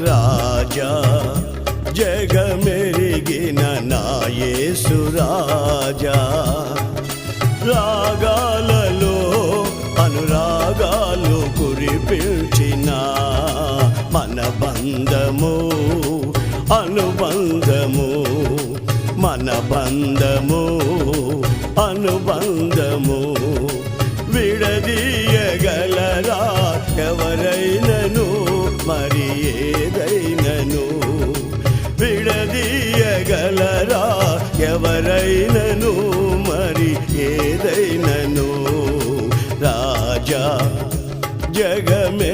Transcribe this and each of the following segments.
రాజా జగమెరిగిన నాయేసు రాజా. రాగాలలో అనురాగాలు కురిపించిన మన బంధము అనుబంధము మన బంధము అనుబంధము. విడదీయగలరా ఎవరైనను? ఏదైనను విడదీయగలరా? ఎవరైనను మరి ఏదైనను? రాజా జగమే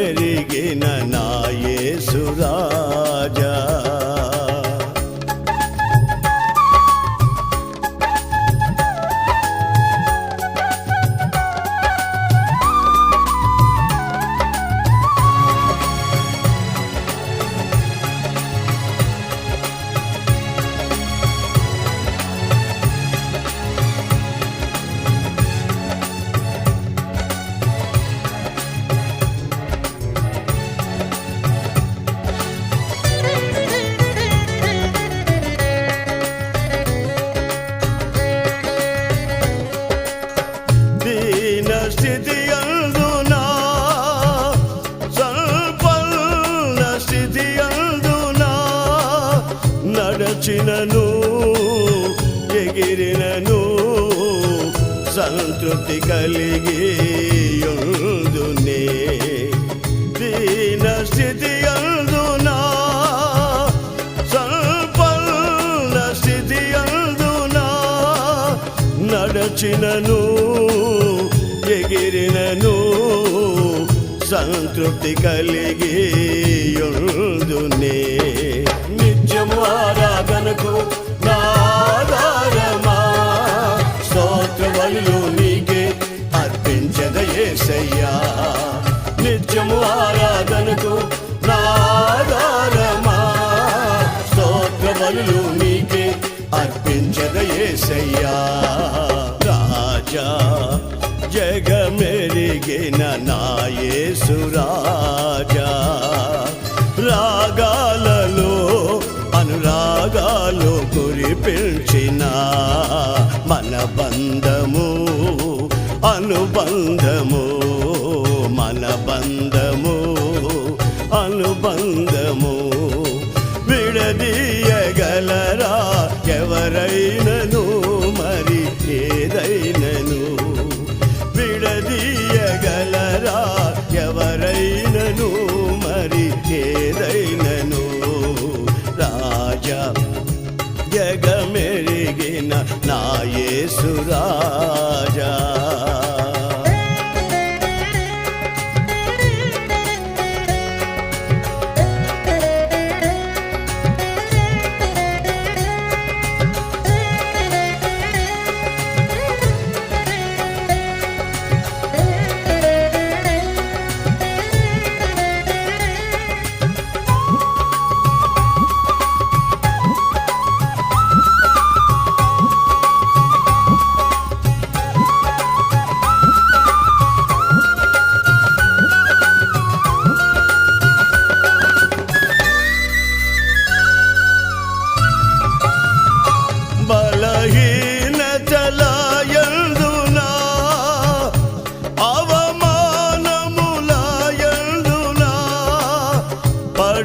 నేను సంతృప్తి కలిగి యుందునే దీన స్థితి అందునా? సంపన్న స్థితి అందునా? నడచినను ఎగిరినను సంతృప్తి కలిగి యుందునే నిత్యము ఆరాధనకు నాదారమా బలులు నీకే అర్పించద యేసయ్యా నిత్యము ఆరాధనకు నాదారమా. స్తోత్ర బలులు నీకే అర్పించద యేసయ్యా రాజా జగమెరిగిన నాయేసు బంధము అనుబంధము మన బంధము అనుబంధము విడదీయగలరా ఎవరైనను?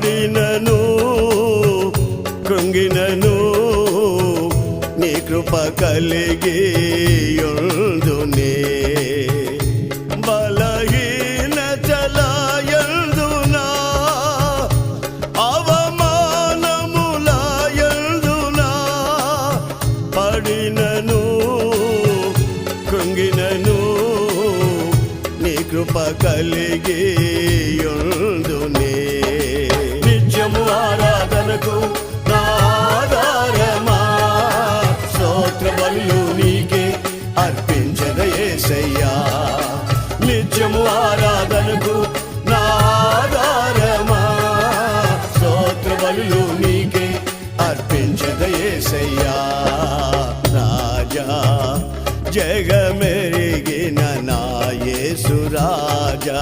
కృంగినను కృంగినను నీ కృప కలిగి యుందునే బలహీనతలయందునా అవమానములయందునా పడినను కృంగినను నీ కృప కలిగి ఆరాధనకు నాదారమా స్తోత్ర బలు నీకే అర్పించద నిత్యము ఆరాధనకు నాదారమా స్తోత్ర నీకే అర్పించద రాజా జగమెరిగిన నాయేసు రాజా.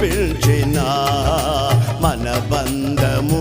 కురిపించిన మన బంధము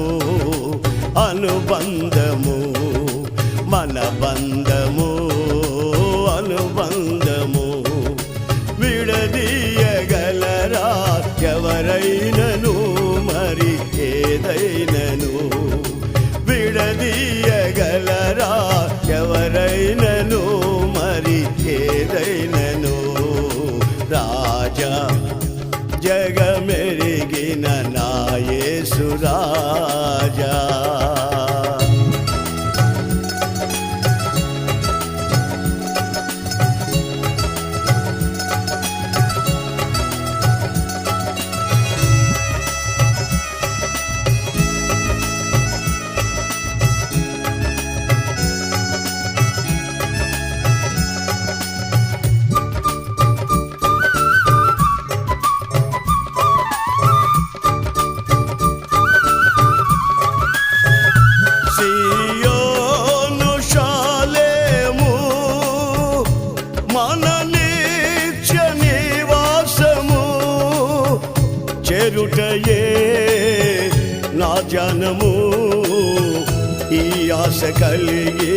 చెరుటయే నా జనము ఈ ఆశ కలిగి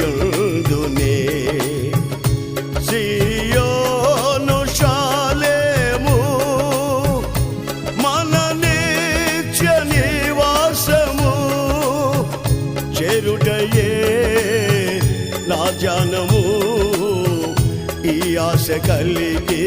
యుందునే సియోను శాలేము మన నిత్య నివాసము. చెరుటయే నా జానము ఈ ఆశ కలిగే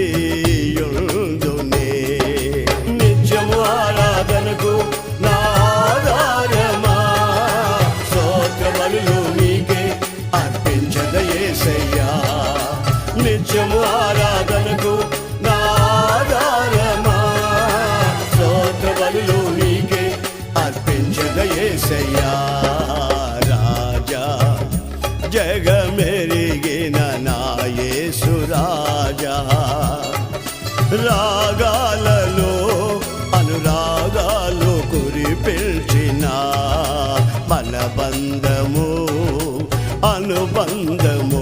బంధము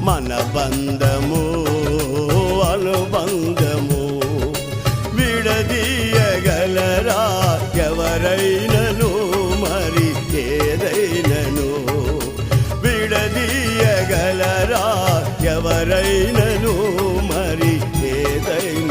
మన బంధము అనుబంధము విడదీయగలరా ఎవరైనను మరి ఏదైనను? విడదీయగలరా ఎవరైనను మరి ఏదైనా